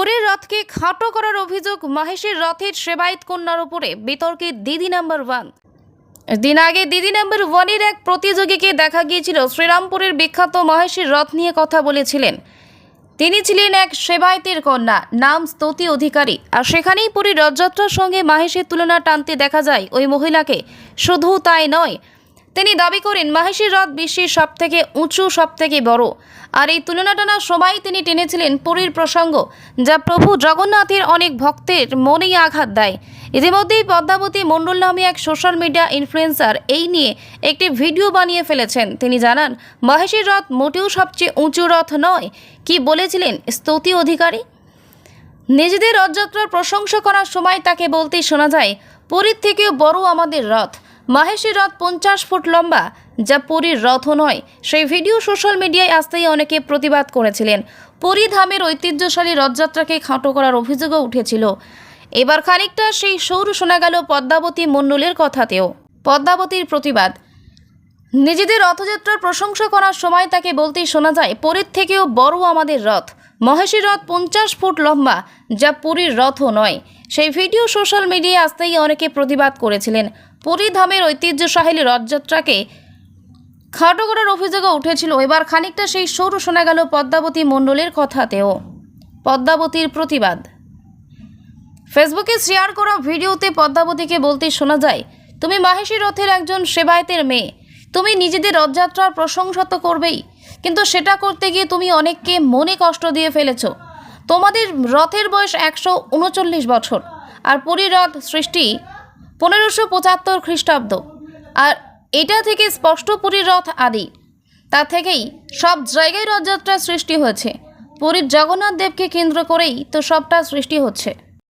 পুরীর রথকে খাটো করার অভিযোগ মাহেশের রথের সেবায়ত কন্যার উপরে বিতর্কে দিদি নাম্বার ওয়ান। দিন আগে দিদি নাম্বার ওয়ানের এক প্রতিযোগীকে দেখা গিয়েছিল। শ্রীরামপুরের বিখ্যাত মহেশের রথ নিয়ে কথা বলেছিলেন। তিনি ছিলেন এক সেবায়তের কন্যা, নাম স্তুতি অধিকারী। আর সেখানেই পুরীর রথযাত্রার সঙ্গে মাহেশের তুলনা টানতে দেখা যায়, ওই মহিলাকে। শুধু তাই নয় তিনি দাবি করেন, মাহেশের রথ বিশ্বের সব থেকে উঁচু সব থেকে বড়। আর এই তুলনা টানার সময় তিনি টেনেছিলেন পুরীর প্রসঙ্গ, যা প্রভু জগন্নাথের অনেক ভক্তের মনেই আঘাত দেয়। ইতিমধ্যেই পদ্মাবতী মণ্ডল নামে এক সোশ্যাল মিডিয়া ইনফ্লুয়েন্সার এই নিয়ে একটি ভিডিও বানিয়ে ফেলেছেন। তিনি জানান, মহেশের রথ মোটেও সবচেয়ে উঁচু রথ নয়। কি বলেছিলেন স্তুতি অধিকারী? নিজেদের রথযাত্রার প্রশংসা করার সময় তাকে বলতেই শোনা যায়, পুরীর থেকেও বড় আমাদের রথ। মাহেশের রথ পঞ্চাশ ফুট লম্বা, যা পুরীর রথও নয়। সেই ভিডিও সোশ্যাল মিডিয়ায় আসতেই অনেকে প্রতিবাদ করেছিলেন। পুরী ধামের ঐতিহ্যশালী রথযাত্রাকে খাটো করার অভিযোগও উঠেছিল। এবার খানিকটা সেই সৌর শোনা গেল পদ্মাবতী মণ্ডলের কথাতেও। পদ্মাবতীর প্রতিবাদ। নিজেদের রথযাত্রার প্রশংসা করার সময় তাকে বলতেই শোনা যায়, পুরীর থেকেও বড় আমাদের রথ। মহেশের রথ পঞ্চাশ ফুট লম্বা, যা পুরীর রথও নয়। সেই ভিডিও সোশ্যাল মিডিয়ায় আসতেই অনেকে প্রতিবাদ করেছিলেন। পুরী ধামের ঐতিহ্যশালী রথযাত্রাকে খাটো করার অভিযোগও উঠেছিল। এবার খানিকটা সেই সৌর শোনা গেল পদ্মাবতী মণ্ডলের কথাতেও। পদ্মাবতীর প্রতিবাদ। ফেসবুকে শেয়ার করা ভিডিওতে পদ্মাবতীকে বলতে শোনা যায়, তুমি মাহেশী রথের একজন সেবায়তের মেয়ে। তুমি নিজেদের রথযাত্রার প্রশংসা তো করবেই। কিন্তু সেটা করতে গিয়ে তুমি অনেককে মনে কষ্ট দিয়ে ফেলেছ। তোমাদের রথের বয়স একশো উনচল্লিশ বছর, আর পুরীর রথ সৃষ্টি পনেরোশো পঁচাত্তর খ্রিস্টাব্দ। আর এটা থেকে স্পষ্ট পুরীর রথ আদি। তা থেকেই সব জায়গায় রথযাত্রার সৃষ্টি হয়েছে। পুরীর জগন্নাথ দেবকে কেন্দ্র করেই তো সবটা সৃষ্টি হচ্ছে।